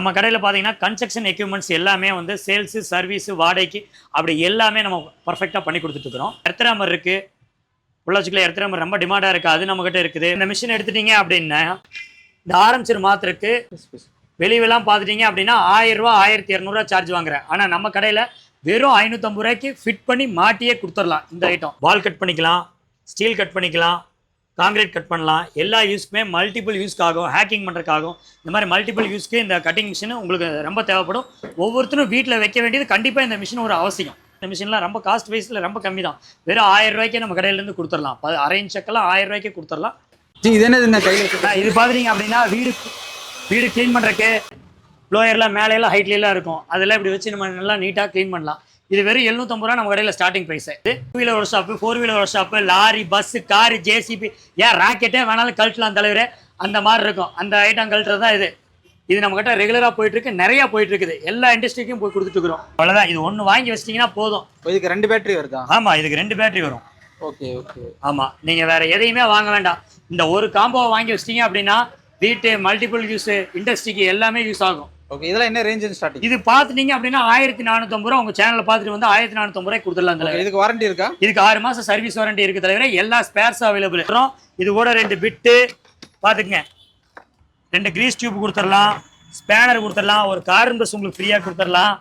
நம்ம கடையில் பார்த்தீங்கன்னா கன்ஸ்ட்ரக்ஷன் எக்யூப்மெண்ட்ஸ் எல்லாமே வந்து சேல்ஸு சர்வீஸ் வாடகைக்கு அப்படி எல்லாமே நம்ம பர்ஃபெக்டாக பண்ணி கொடுத்துட்ருக்குறோம் எர்த்தராமர் இருக்குது பொள்ளாச்சிக்குள்ள எர்த்தராமர் ரொம்ப டிமாண்டாக இருக்குது அது நம்மக்கிட்ட இருக்குது. இந்த மிஷின் எடுத்துட்டீங்க அப்படின்னா இந்த ஆரம்பிச்சிரு மாத்திரக்கு வெளியெல்லாம் பார்த்துட்டீங்க அப்படின்னா ஆயிரம் ரூபா ஆயிரத்தி இரநூறுவா சார்ஜ் வாங்குறேன். ஆனால் நம்ம கடையில் வெறும் ஐநூற்றம்பது ரூபாய்க்கு ஃபிட் பண்ணி மாட்டியே கொடுத்துடலாம் இந்த ஐட்டம் வால் கட் பண்ணிக்கலாம் ஸ்டீல் கட் பண்ணிக்கலாம் காங்கிரீட் கட் பண்ணலாம். எல்லா யூஸ்க்குமே மல்டிபிள் யூஸ்க்கு ஆகும் ஹேக்கிங் பண்ணுறதுக்காகும் இந்த மாதிரி மல்டிபிள் யூஸ்க்கு இந்த கட்டிங் மிஷின் உங்களுக்கு ரொம்ப தேவைப்படும். ஒவ்வொருத்தரும் வீட்டில் வைக்க வேண்டியது கண்டிப்பாக இந்த மிஷின் ஒரு அவசியம். இந்த மிஷின்லாம் ரொம்ப காஸ்ட் வைஸில் ரொம்ப கம்மி தான். வெறும் ஆயிரம் ரூபாய்க்கே நம்ம கடையிலேருந்து கொடுத்துடலாம். அரை இன்ச் செக்கெல்லாம் ஆயிரம் ரூபாய்க்கு கொடுத்துடலாம். இது என்னதுங்க கையில் இது பார்த்துட்டீங்க அப்படின்னா வீடு வீடு க்ளீன் பண்ணுறக்கு ஃப்ளோயர்லாம் மேலையெல்லாம் ஹைட்லாம் இருக்கும். அதெல்லாம் இப்படி வச்சு நம்ம நல்லா நீட்டாக க்ளீன் பண்ணலாம். இது வெறும் எழுநூத்தம்பது ரூபா நம்ம கடையில் starting price two wheeler workshop four wheeler workshop lorry bus car JCB ஏன் ராக்கெட்டே வேணாலும் கழட்டலாம் தலைவரே? அந்த மாதிரி இருக்கும். அந்த ஐட்டம் கழட்டுறது தான் இது. இது நம்ம கிட்ட ரெகுலராக போயிட்டு இருக்கு நிறைய போயிட்டு இருக்குது எல்லா இண்டஸ்ட்ரிக்கும் போய் கொடுத்துட்டு இருக்கிறோம். அவ்வளோதான் இது ஒன்று வாங்கி வச்சிட்டிங்கன்னா போதும். இதுக்கு ரெண்டு பேட்டரி வருதா? ஆமாம் இதுக்கு ரெண்டு பேட்டரி வரும். Okay okay. ஆமாம் நீங்கள் வேற எதையுமே வாங்க வேண்டாம். இந்த ஒரு காம்போவை வாங்கி வச்சிட்டீங்க அப்படின்னா வீட்டு மல்டிபிள் யூஸ் இண்டஸ்ட்ரிக்கு எல்லாமே யூஸ் ஆகும். ஓகே இதெல்லாம் என்ன ரேஞ்ச் ஸ்டார்டிங் இது பார்த்துட்டீங்க அப்படின்னா ஆயிரத்தி நானூற்றம்பது ரூபா உங்கள் சேனலில் பார்த்துட்டு வந்து ஆயிரத்தி நானூற்றம்பது ரூபாய் கொடுத்துடலாம் தலைவர் இதுக்கு வாரண்டி இருக்கா? இதுக்கு ஆறு மாதம் சர்வீஸ் வாரண்டி இருக்குது தலைவரே. எல்லா ஸ்பேர்ஸும் அவைலபிள் அப்புறம் இது கூட ரெண்டு பிட்டு பார்த்துக்குங்க. ரெண்டு கிரீஸ் டியூப் கொடுத்துடலாம். ஸ்பேனர் கொடுத்துடலாம். ஒரு கார்பன் பஸ் உங்களுக்கு ஃப்ரீயாக கொடுத்துடலாம்.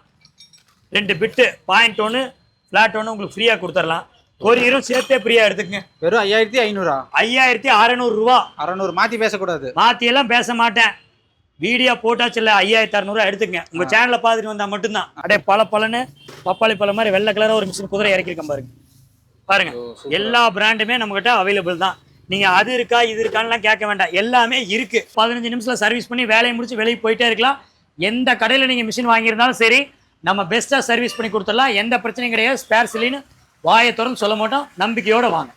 ரெண்டு பிட்டு பாயிண்ட் ஒன்று ஃப்ளாட் ஒன்று உங்களுக்கு ஃப்ரீயாக கொடுத்துடலாம். கொரியரும் சேர்த்தே ஃப்ரீயாக எடுத்துக்கங்க. வெறும் ஐயாயிரத்தி ஐநூறா? ஐயாயிரத்தி அறநூறுரூவா அறநூறு. மாற்றி பேசக்கூடாது. மாற்றியெல்லாம் பேச மாட்டேன். வீடியோ போட்டாச்சுல்ல ஐயாயிரத்தி அறநூறுவா எடுத்துக்கங்க. உங்கள் சேனலை பார்த்துட்டு வந்தால் மட்டும்தான். அப்படியே பல பலன்னு பப்பாளி பழம் மாதிரி வெள்ளை கலராக ஒரு மிஷின் குதிரை இறக்கிருக்கேன் பாருங்க. பாருங்க. எல்லா பிராண்டுமே நம்மகிட்ட அவைலபிள் தான். நீங்கள் அது இருக்கா இது இருக்கான்லாம் கேட்க வேண்டாம். எல்லாமே இருக்கு. பதினஞ்சு நிமிஷத்தில் சர்வீஸ் பண்ணி வேலையை முடிச்சு வெளியே போயிட்டே இருக்கலாம். எந்த கடையில் நீங்கள் மிஷின் வாங்கியிருந்தாலும் சரி நம்ம பெஸ்ட்டாக சர்வீஸ் பண்ணி கொடுத்துடலாம். எந்த பிரச்சனையும் கிடையாது. ஸ்பேர் சிலின்னு வாயை திறந்து சொல்ல மாட்டோம். நம்பிக்கையோட வாங்க.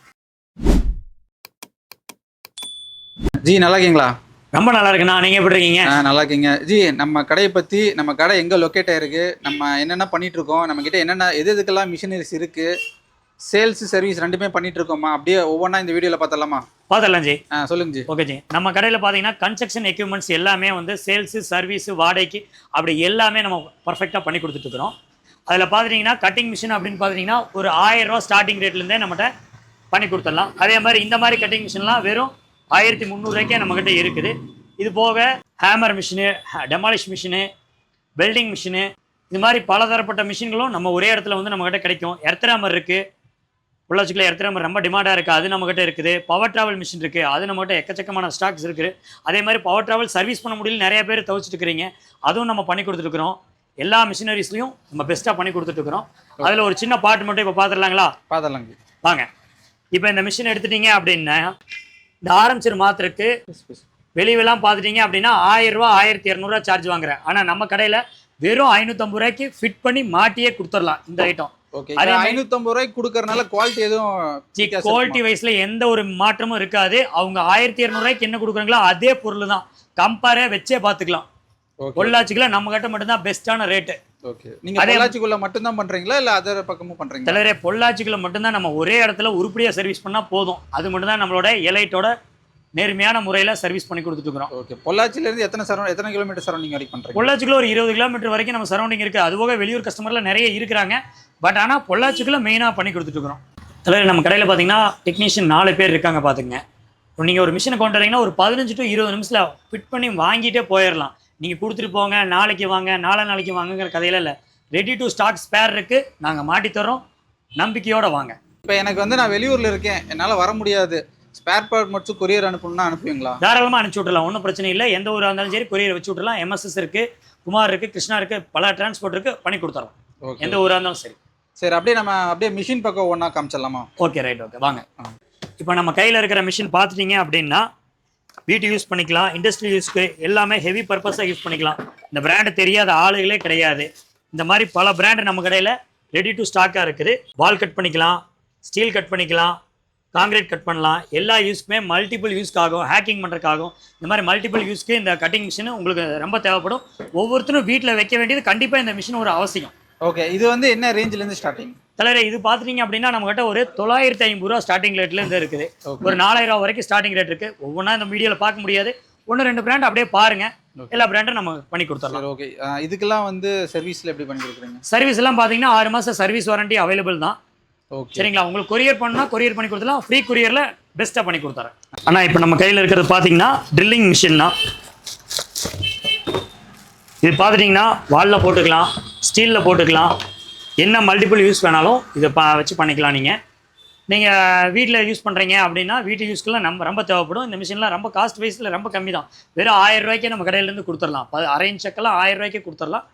ஜி நல்லா இருக்கீங்களா? ரொம்ப நல்லா இருக்குண்ணா நீங்கள் எப்படி இருக்கீங்க? ஆ நல்லா இருக்கீங்க. ஜி நம்ம கடையை பற்றி நம்ம கடை எங்கே லொக்கேட் ஆயிருக்கு? நம்ம என்னென்ன பண்ணிட்டு இருக்கோம்? நம்ம கிட்ட என்னென்ன எது எதுக்கெல்லாம் மிஷினரிஸ் இருக்கு? சேல்ஸ் சர்வீஸ் ரெண்டுமே பண்ணிட்டு இருக்கோமா? அப்படியே ஒவ்வொன்றா இந்த வீடியோவில் பார்த்தலாமா பார்த்துடலாம் ஜி. ஆ சொல்லுங்க ஜி. Okay G. நம்ம கடையில் பார்த்தீங்கன்னா கன்ஸ்ட்ரக்ஷன் எக்யூப்மெண்ட்ஸ் எல்லாமே வந்து சேல்ஸு சர்வீஸு வாடகைக்கு அப்படி எல்லாமே நம்ம பர்ஃபெக்டாக பண்ணி கொடுத்துட்ருக்குறோம் அதில் பார்த்துட்டிங்கன்னா கட்டிங் மிஷின் அப்படின்னு பார்த்துட்டிங்கன்னா ஒரு ஆயிரம் ரூபா ஸ்டார்டிங் ரேட்லேருந்தே நம்மகிட்ட பண்ணி கொடுத்துடலாம். அதே மாதிரி இந்த மாதிரி கட்டிங் மிஷின்லாம் வெறும் ஆயிரத்தி முந்நூறுரூவாய்க்கே நம்மக்கிட்ட இருக்குது. இது போக hammer machine demolish machine welding machine இது மாதிரி பலதரப்பட்ட மிஷின்களும் நம்ம ஒரே இடத்துல வந்து நம்மக்கிட்ட கிடைக்கும். எர்த்தராமர் இருக்குது பொள்ளாச்சிக்குள்ள எர்த்தராமர் ரொம்ப டிமாண்டாக இருக்குது அது நம்மக்கிட்ட இருக்குது. பவர் டிராவல் மிஷின் இருக்குது அது நம்மகிட்ட எக்கச்சக்கமான ஸ்டாக்ஸ் இருக்குது அதே மாதிரி பவர் டிராவல் சர்வீஸ் பண்ண முடியல நிறைய பேர் தவிச்சிட்டு இருக்கிறீங்க. அதுவும் நம்ம பண்ணி கொடுத்துருக்குறோம் எல்லா மிஷினரிஸ்லையும் நம்ம பெஸ்ட்டாக பண்ணி கொடுத்துட்ருக்குறோம் அதில் ஒரு சின்ன பாட்டு மட்டும் இப்போ பார்த்துடலாங்களா பார்த்தலாங்க ஜி வாங்க. இப்போ இந்த மிஷின் எடுத்துட்டீங்க அப்படின்னா இந்த ஆரம்பிச்சிரு மாத்திரக்கு வெளியெல்லாம் பார்த்துட்டீங்க அப்படின்னா ஆயிரம் ரூபா ஆயிரத்தி இரநூறுவா சார்ஜ் வாங்குறேன். ஆனால் நம்ம கடையில் வெறும் ஐநூற்றம்பது ரூபாய்க்கு ஃபிட் பண்ணி மாட்டியே கொடுத்துடலாம் இந்த ஐட்டம் ஐநூற்றம்பது ரூபாய்க்கு கொடுக்கறனால குவாலிட்டி எதுவும் குவாலிட்டி வைஸ்ல எந்த ஒரு மாற்றமும் இருக்காது. அவங்க ஆயிரத்தி இரநூறுவாய்க்கு என்ன கொடுக்குறாங்களோ அதே பொருள் தான் கம்பேரே வச்சே பார்த்துக்கலாம். ஓகே பொள்ளாச்சிக்குள்ள நம்ம கிட்ட மட்டும்தான் பெஸ்ட்டான ரேட்டு ஓகே நீங்க பொள்ளாச்சிக்குள்ள மட்டும்தான் பண்றீங்களா? இல்ல அதர் பக்கமும் பண்றீங்களா? தலைவரே பொள்ளாச்சிக்குள்ள மட்டும்தான் நம்ம ஒரே இடத்துல உருப்படியாக சர்வீஸ் பண்ணால் போதும். அது மட்டும்தான் நம்மளோட எலைட்டோட நேர்மையான முறையில் சர்வீஸ் பண்ணி கொடுத்துட்டு இருக்கிறோம். ஓகே பொள்ளாச்சில இருந்து எத்தனை சரௌண்ட் எத்தனை கிலோமீட்டர் சரௌண்டிங் வரைக்கும் பண்றீங்க? பொள்ளாச்சிக்குள்ள ஒரு இருபது கிலோமீட்டர் வரைக்கும் நம்ம சரௌண்டிங் இருக்குது அது போக வெளியூர் கஸ்டமர்லாம் நிறைய இருக்கிறாங்க. பட் ஆனால் பொள்ளாச்சிக்குள்ள மெயினாக பண்ணி கொடுத்துட்டு இருக்கிறோம். தலைவர் நம்ம கடையில் பார்த்தீங்கன்னா டெக்னீஷியன் நாலு பேர் இருக்காங்க பார்த்துங்க நீங்கள் ஒரு மிஷினை கொண்டு வரீங்கன்னா ஒரு பதினஞ்சு டு இருபது நிமிஷத்தில் ஃபிட் பண்ணி வாங்கிட்டே போயிடலாம். நீங்கள் கொடுத்துட்டு போங்க நாளைக்கு வாங்க நாளை நாளைக்கு வாங்கங்கிற கதையில இல்லை. ரெடி டு ஸ்டாக் ஸ்பேர் இருக்குது நாங்கள் மாட்டி தரோம் நம்பிக்கையோட வாங்க. இப்போ எனக்கு வந்து நான் வெளியூர்ல இருக்கேன். என்னால வர முடியாது. ஸ்பேர் பார்ட் மட்டும் கொரியர் அனுப்பணும்னா அனுப்புவீங்களா? தாராளமாக அனுப்பிச்சி விட்றலாம் ஒன்றும் பிரச்சனை இல்லை. எந்த ஊராக இருந்தாலும் சரி கொரியர் வச்சு விட்றலாம் எம்எஸ்எஸ் இருக்குது குமார் இருக்குது கிருஷ்ணா இருக்குது பல டிரான்ஸ்போர்ட் இருக்குது பண்ணி கொடுத்துறோம். எந்த ஊராக இருந்தாலும் சரி. சரி அப்படியே நம்ம அப்படியே மிஷின் பக்கம் ஒண்ணா காமிச்சிடலாமா? ஓகே ரைட் ஓகே வாங்க. இப்போ நம்ம கையில் இருக்கிற மிஷின் பார்த்துட்டீங்க அப்படின்னா வீட்டு யூஸ் பண்ணிக்கலாம் இண்டஸ்ட்ரி யூஸ்க்கு எல்லாமே ஹெவி பர்பஸாக யூஸ் பண்ணிக்கலாம். இந்த பிராண்டு தெரியாத ஆளுகளே கிடையாது. இந்த மாதிரி பல பிராண்டு நம்ம கடையில் ரெடி டு ஸ்டாக்காக இருக்குது. வால் கட் பண்ணிக்கலாம் ஸ்டீல் கட் பண்ணிக்கலாம் காங்கிரீட் கட் பண்ணலாம். எல்லா யூஸ்க்குமே மல்டிபிள் யூஸ்க்கு ஆகும் ஹேக்கிங் பண்ணுறதுக்காகும் இந்த மாதிரி மல்டிபிள் யூஸ்க்கு இந்த கட்டிங் மிஷின் உங்களுக்கு ரொம்ப தேவைப்படும். ஒவ்வொருத்தரும் வீட்டில் வைக்க வேண்டியது கண்டிப்பாக இந்த மிஷின் ஒரு அவசியம். ஓகே இது வந்து என்ன ரேஞ்சிலேருந்து ஸ்டார்டிங் தலைவரே இது பார்த்துட்டீங்க அப்படின்னா நம்மகிட்ட ஒரு தொள்ளாயிரத்தி ஐம்பது ரூபா ஸ்டார்டிங் ரேட்ல இருந்து இருக்குது. ஒரு நாலாயிரம் ரூபா வரைக்கும் ஸ்டார்டிங் ரேட் இருக்கு. ஒவ்வொன்றா இந்த வீடியோவில் பார்க்க முடியாது. ஒன்று ரெண்டு பிராண்ட் அப்படியே பாருங்க. எல்லா பிராண்டும் நம்ம பண்ணி கொடுத்துடலாம். ஓகே இதுக்கெல்லாம் வந்து சர்வீஸ்ல எப்படி பண்ணி கொடுக்குறீங்க? சர்வீஸ் எல்லாம் பார்த்தீங்கன்னா ஆறு மாதம் சர்வீஸ் வாரண்டி அவைலபிள் தான். ஓகே சரிங்களா? உங்களுக்கு கொரியர் பண்ணா கொரியர் பண்ணி கொடுத்துலாம் ஃப்ரீ கொரியரில் பெஸ்ட்டாக பண்ணி கொடுத்துறேன். ஆனால் இப்போ நம்ம கையில் இருக்கிறது பார்த்தீங்கன்னா ட்ரில்லிங் மிஷின் தான். இது பார்த்துட்டிங்கன்னா வாலில் போட்டுக்கலாம் ஸ்டீலில் போட்டுக்கலாம். என்ன மல்டிபிள் யூஸ் வேணாலும் இதை பா வச்சு பண்ணிக்கலாம் நீங்கள் நீங்கள் வீட்டில் யூஸ் பண்ணுறீங்க அப்படின்னா வீட்டு யூஸ்க்குலாம் நம்ம ரொம்ப தேவைப்படும். இந்த மிஷின்லாம் ரொம்ப காஸ்ட் வைஸில் ரொம்ப கம்மி தான் வெறும் ஆயிரம் ரூபாய்க்கே நம்ம கடையிலேருந்து கொடுத்துடலாம். அரை இன்ச் செக்கெல்லாம் ஆயிரம் ரூபாய்க்கே கொடுத்துடலாம்.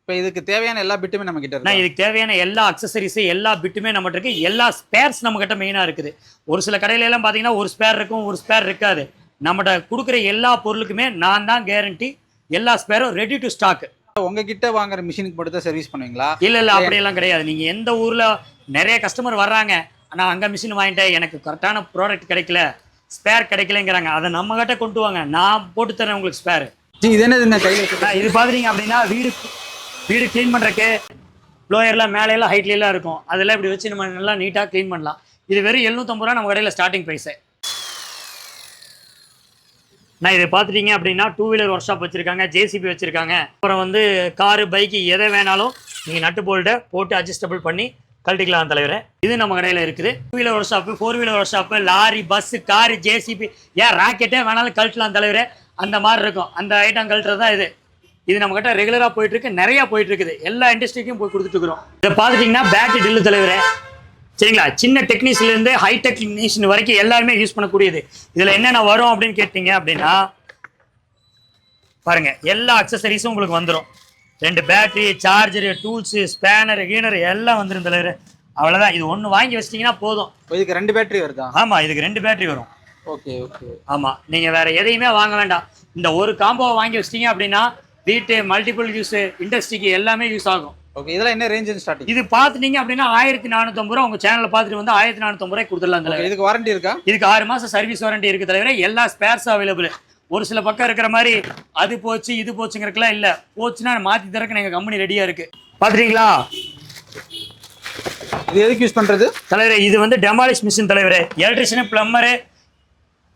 இப்போ இதுக்கு தேவையான எல்லா பிட்டுமே நம்ம கிட்ட நான் இருக்கு இதுக்கு தேவையான எல்லா அக்சசரிஸு எல்லா பிட்டுமே நம்மகிட்ட இருக்கு. எல்லா ஸ்பேர்ஸ் நம்மகிட்ட மெயினாக இருக்குது. ஒரு சில கடையில எல்லாம் பார்த்தீங்கன்னா ஒரு ஸ்பேர் இருக்கும் ஒரு ஸ்பேர் இருக்காது. நம்மகிட்ட கொடுக்குற எல்லா பொருளுக்குமே நான் தான் கேரண்டி எல்லா ஸ்பேரும் ரெடி டு ஸ்டாக் உங்ககிட்ட வாங்குற மிஷினுக்கு மட்டும் தான் சர்வீஸ் பண்ணுவீங்களா? இல்லை இல்லை அப்படியெல்லாம் கிடையாது. நீங்கள் எந்த ஊரில் நிறைய கஸ்டமர் வர்றாங்க நான் அங்கே மிஷின் வாங்கிட்டேன் எனக்கு கரெக்டான ப்ராடக்ட் கிடைக்கல ஸ்பேர் கிடைக்கலங்கிறாங்க. அதை நம்மகிட்ட கொண்டு வாங்க. நான் போட்டு தரேன் உங்களுக்கு ஸ்பேர் இது என்னதுங்க கையில் இது பார்த்துட்டீங்க அப்படின்னா வீடு வீடு க்ளீன் பண்ணுறக்கு ஃப்ளோயர்லாம் மேலையெல்லாம் ஹைட்லாம் இருக்கும். அதெல்லாம் இப்படி வச்சு நம்ம நல்லா நீட்டாக க்ளீன் பண்ணலாம். இது வெறும் எழுநூத்தம்பது ரூபா நம்ம கடையில் ஸ்டார்டிங் ப்ரைஸு நான் இதை பார்த்துட்டீங்க அப்படின்னா டூ வீலர் ஒர்க் ஷாப் வச்சுருக்காங்க ஜேசிபி வச்சுருக்காங்க. அப்புறம் வந்து காரு பைக்கு எதை வேணாலும் நீங்கள் நட்டு போல்ட்டை போட்டு அட்ஜஸ்டபிள் பண்ணி கழட்டிக்கலாம் தலைவரே. இது நம்ம கடையில் இருக்குது. Two wheeler workshop four wheeler workshop lorry bus car JCB ஏன் ராக்கெட்டே வேணாலும் கழட்டலாம் தலைவரே. அந்த மாதிரி இருக்கும். அந்த ஐட்டம் கழட்டுறது தான் இது. இது நம்ம கிட்ட ரெகுலராக போயிட்டு இருக்கு. நிறைய போயிட்டு இருக்குது. எல்லா இண்டஸ்ட்ரிக்கும் போய் கொடுத்துட்டு இருக்கிறோம். இதை பார்த்துட்டிங்கன்னா பேட்டரி டில்லு தலைவரே. சரிங்களா? சின்ன டெக்னீஷியன்ல இருந்து ஹை டெக்னீஷியன் வரைக்கும் எல்லாருமே யூஸ் பண்ணக்கூடியது. இதில் என்னென்ன வரும் அப்படின்னு கேட்டிங்க அப்படின்னா பாருங்க எல்லா அக்சசரிஸும் உங்களுக்கு வந்துடும் ரெண்டு பேட்டரி சார்ஜரு டூல்ஸு ஸ்பேனர் கீனர் எல்லாம் வந்துடும் தலைவர் அவ்வளோதான் இது ஒன்று வாங்கி வச்சிட்டிங்கன்னா போதும். இதுக்கு ரெண்டு பேட்டரி வருதா? ஆமாம் இதுக்கு ரெண்டு பேட்டரி வரும். Okay okay. ஆமாம் நீங்கள் வேற எதையுமே வாங்க வேண்டாம். இந்த ஒரு காம்போவை வாங்கி வச்சிட்டீங்க அப்படின்னா வீட்டு மல்டிபிள் யூஸ் இண்டஸ்ட்ரிக்கு எல்லாமே யூஸ் ஆகும். ஓகே இதெல்லாம் என்ன ரேஞ்ச் ஸ்டார்டிங் இது பார்த்துட்டீங்க அப்படின்னா ஆயிரத்தி நானூற்றம்பது ரூபா உங்கள் சேனலில் பார்த்துட்டு வந்து ஆயிரத்தி நானூற்றம்பது ரூபாய் கொடுத்துடலாம் தலைவர். இதுக்கு வாரண்டி இருக்கா? இதுக்கு ஆறு மாதம் சர்வீஸ் வாரண்டி இருக்கு தலைவரே. எல்லா ஸ்பேர்ஸும் அவைலபிள் ஒரு சில பக்கம் இருக்கிற மாதிரி அது போச்சு இது போச்சுங்கிறதுக்குலாம் இல்லை. போச்சுன்னா மாற்றி தரக்கு எங்கள் கம்பெனி ரெடியாக இருக்கு. பார்த்துட்டீங்களா? இது எதுக்கு யூஸ் பண்றது? தலைவரே இது வந்து டெமாலிஷ் மிஷின் தலைவரே. எலக்ட்ரிஷியன் பிளம்பரு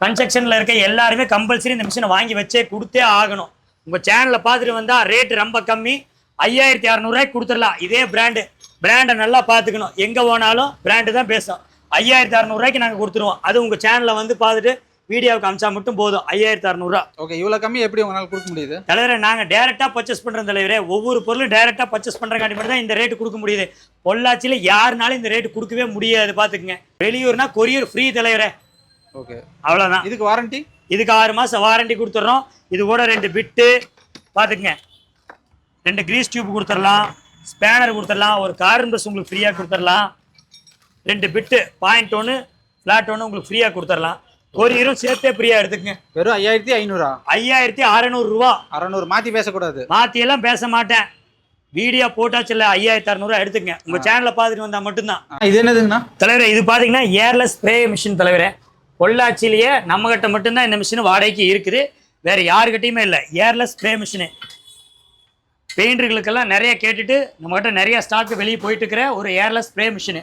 கன்ஸ்ட்ரக்ஷனில் இருக்க எல்லாருமே கம்பல்சரி இந்த மிஷினை வாங்கி வச்சே கொடுத்தே ஆகணும். உங்கள் சேனலில் பார்த்துட்டு வந்தால் ரேட்டு ரொம்ப கம்மி. ஐயாயிரத்தி அறநூறுவாய்க்கு கொடுத்துடலாம். இதே பிராண்டு பிராண்டை நல்லா பார்த்துக்கணும். எங்கே போனாலும் பிராண்டு தான் பேசும். ஐயாயிரத்தி அறநூறுவாய்க்கு நாங்கள் கொடுத்துருவோம். அது உங்கள் சேனலில் வந்து பார்த்துட்டு வீடியோவுக்கு அமிச்சா மட்டும் போதும். ஐயாயிரத்தி அறநூறுவா ஓகே இவ்வளவு கம்மி எப்படி உங்களால கொடுக்க முடியுது? தலைவரே நாங்கள் டேரெக்டாக பர்ச்சேஸ் பண்ணுறோம் தலைவரே ஒவ்வொரு பொருளும் டேரெக்டாக பர்ச்சேஸ் பண்ணுறக்காண்டி மட்டும் தான் இந்த ரேட்டு கொடுக்க முடியுது. பொள்ளாச்சியில் யாருனாலும் இந்த ரேட்டு கொடுக்கவே முடியாது பார்த்துக்குங்க. வெளியூர்னா கொரியர் ஃப்ரீ தலைவரே. ஓகே அவ்வளோதான் இதுக்கு வாரண்டி இதுக்கு ஆறு மாதம் வாரண்டி கொடுத்துட்றோம். இது கூட ரெண்டு பிட்டு பார்த்துக்குங்க. ரெண்டு கிரீஸ் டியூப் கொடுத்துடலாம் ஸ்பேனர் கொடுத்துடலாம் ஒரு கார்பன் பஸ் உங்களுக்கு ஃப்ரீயாக கொடுத்துடலாம். ரெண்டு பிட்டு பாயிண்ட் ஒன்று ஃப்ளாட் ஒன்று உங்களுக்கு ஃப்ரீயாக கொடுத்துடலாம். கொரியரும் சேர்த்தே ஃப்ரீயாக எடுத்துக்கங்க. வெறும் ஐயாயிரத்தி ஐநூறா? ஐயாயிரத்தி அறநூறுரூவா அறநூறு மாத்தி பேசக்கூடாது. மாற்றியெல்லாம் பேச மாட்டேன். வீடியோ போட்டாச்சு இல்லை ஐயாயிரத்தி அறநூறுவா எடுத்துக்கங்க. உங்கள் சேனலில் பார்த்துட்டு வந்தால் மட்டும்தான். இது என்னதுங்கண்ணா? தலைவரே இது பார்த்தீங்கன்னா ஏர்லெஸ் ஸ்ப்ரே மிஷின் தலைவரே. பொள்ளாச்சிலேயே நம்மகிட்ட மட்டும்தான் இந்த மிஷின் வாடகைக்கு இருக்குது. வேற யாருக்கிட்டையுமே இல்லை. ஏர்லெஸ் ஸ்ப்ரே மிஷினு பெயிண்டர்களுக்கெல்லாம் நிறைய கேட்டுட்டு நம்மகிட்ட நிறைய ஸ்டாக் வெளியே போயிட்டு இருக்கிற ஒரு ஏர்லெஸ் ஸ்ப்ரே மிஷினு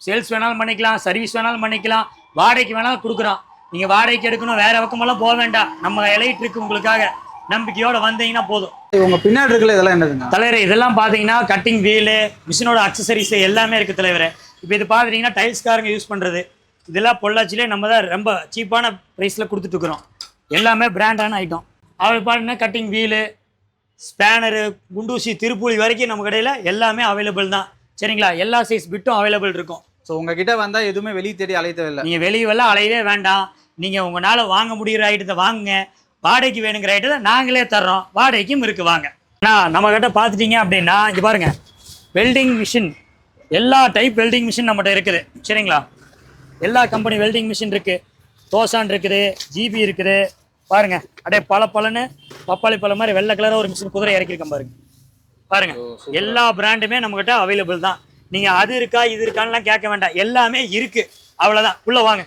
சேல்ஸ் வேணாலும் பண்ணிக்கலாம் சர்வீஸ் வேணாலும் பண்ணிக்கலாம் வாடகைக்கு வேணாலும் கொடுக்குறோம் நீங்கள் வாடகைக்கு எடுக்கணும் வேற பக்கமெல்லாம் போக வேண்டாம். நம்ம எலைட் இருக்கு உங்களுக்காக. நம்பிக்கையோட வந்தீங்கன்னா போதும். உங்க பின்னாடி இருக்கல இதெல்லாம் என்னதுங்க? தலைவரே இதெல்லாம் பார்த்தீங்கன்னா கட்டிங் வீலு மிஷினோட அக்சசரிஸ் எல்லாமே இருக்குது தலைவரே. இப்போ இது பார்த்துட்டிங்கன்னா டைல்ஸ்காரங்க யூஸ் பண்ணுறது இதெல்லாம் பொள்ளாச்சிலே நம்ம தான் ரொம்ப சீப்பான ப்ரைஸில் கொடுத்துட்ருக்குறோம் எல்லாமே பிராண்டான ஐட்டம் அவர் பார்த்தீங்கன்னா கட்டிங் வீலு ஸ்பேனரு குண்டூசி திருப்பூலி வரைக்கும் நம்ம கடையில் எல்லாமே அவைலபிள் தான். சரிங்களா? எல்லா சைஸ் பிட்டும் அவைலபிள் இருக்கும். ஸோ உங்ககிட்ட வந்தா எதுவுமே வெளியே தேடி அலைய தேவையில்ல. நீங்கள் வெளியெல்லாம் அலையவே வேண்டாம். நீங்கள் உங்களால் வாங்க முடிகிற ஐட்டத்தை வாங்குங்க. வாடகைக்கு வேணுங்கிற ஐட்டத்தை நாங்களே தர்றோம். வாடகைக்கும் இருக்கு வாங்க. ஆனால் நம்ம கிட்ட பார்த்துட்டீங்க அப்படின்னா இங்கே பாருங்க. வெல்டிங் மிஷின் எல்லா டைப் வெல்டிங் மிஷின் நம்மகிட்ட இருக்குது. சரிங்களா? எல்லா கம்பெனி வெல்டிங் மிஷின் இருக்குது தோசான் இருக்குது ஜிபி இருக்குது. பாருங்க. அப்படியே பல பலன்னு பப்பாளி பழம் மாதிரி வெள்ளை கலராக ஒரு மிஷின் குதிரை இறக்கிருக்கேன் பாருங்க. பாருங்க. எல்லா பிராண்டுமே நம்மகிட்ட அவைலபிள் தான். நீங்க அது இருக்கா இது இருக்கான்லாம் கேட்க வேண்டாம். எல்லாமே இருக்கு. அவ்வளவுதான். உள்ள வாங்க.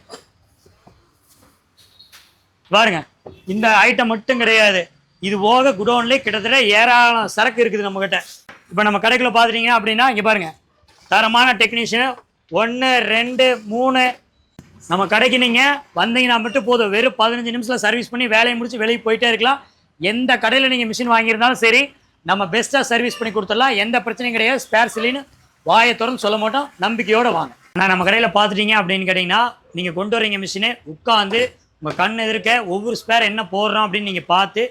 பாருங்க. இந்த ஐட்டம் மட்டும் கிடையாது. இது போக குடோன்லேயே கிட்டத்தட்ட ஏராளம் சரக்கு இருக்குது நம்ம கிட்ட இப்போ நம்ம கடைக்குள்ள பார்த்துட்டீங்க அப்படின்னா இங்கே பாருங்க. தரமான டெக்னீஷியன் ஒன்று ரெண்டு மூணு. நம்ம கடைக்கு நீங்கள் வந்தீங்கன்னா மட்டும் போதும். வெறும் பதினஞ்சு நிமிஷத்தில் சர்வீஸ் பண்ணி வேலையை முடிச்சு வெளியே போயிட்டே இருக்கலாம். எந்த கடையில் நீங்கள் மிஷின் வாங்கியிருந்தாலும் சரி நம்ம பெஸ்ட்டாக சர்வீஸ் பண்ணி கொடுத்துடலாம். எந்த பிரச்சனையும் கிடையாது. ஸ்பேர் சிலின்னு வாயை திறந்து சொல்ல மாட்டோம். நம்பிக்கையோடு வாங்க. நான் நம்ம கடையில் பார்த்துட்டீங்க அப்படின்னு கேட்டிங்கன்னா நீங்கள் கொண்டு வரீங்க மிஷினு உட்காந்து உங்கள் கண் எதிர்க்க ஒவ்வொரு ஸ்பேர் என்ன போடுறோம் அப்படின்னு நீங்கள் பார்த்து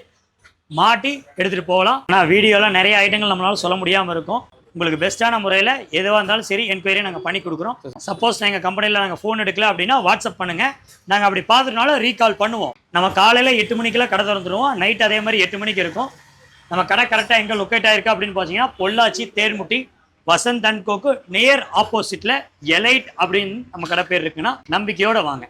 மாட்டி எடுத்துகிட்டு போகலாம். ஆனால் வீடியோலாம் நிறைய ஐட்டங்கள் நம்மளால சொல்ல முடியாமல் இருக்கும். உங்களுக்கு பெஸ்ட்டான முறையில் எதுவாக இருந்தாலும் சரி என்கொயரி நாங்கள் பண்ணி கொடுக்குறோம். சப்போஸ் எங்கள் கம்பெனியில் நாங்கள் ஃபோன் எடுக்கல அப்படின்னா வாட்ஸ்அப் பண்ணுங்கள் நாங்கள் அப்படி பார்த்துட்டனால ரீகால் பண்ணுவோம். நம்ம காலையில் எட்டு மணிக்கெல்லாம் கடை திறந்துருவோம். நைட் அதே மாதிரி எட்டு மணிக்கு இருக்கும். நம்ம கடை கரெக்டாக எங்கே லொக்கேட் ஆயிருக்கு அப்படின்னு பார்த்தீங்கன்னா பொள்ளாச்சி தேர்முட்டி வசந்த் அண்ட் கோக்கு நேர் ஆப்போசிட்டில் எலைட் அப்படின்னு நம்ம கடை பேர் இருக்குன்னா நம்பிக்கையோடு வாங்க.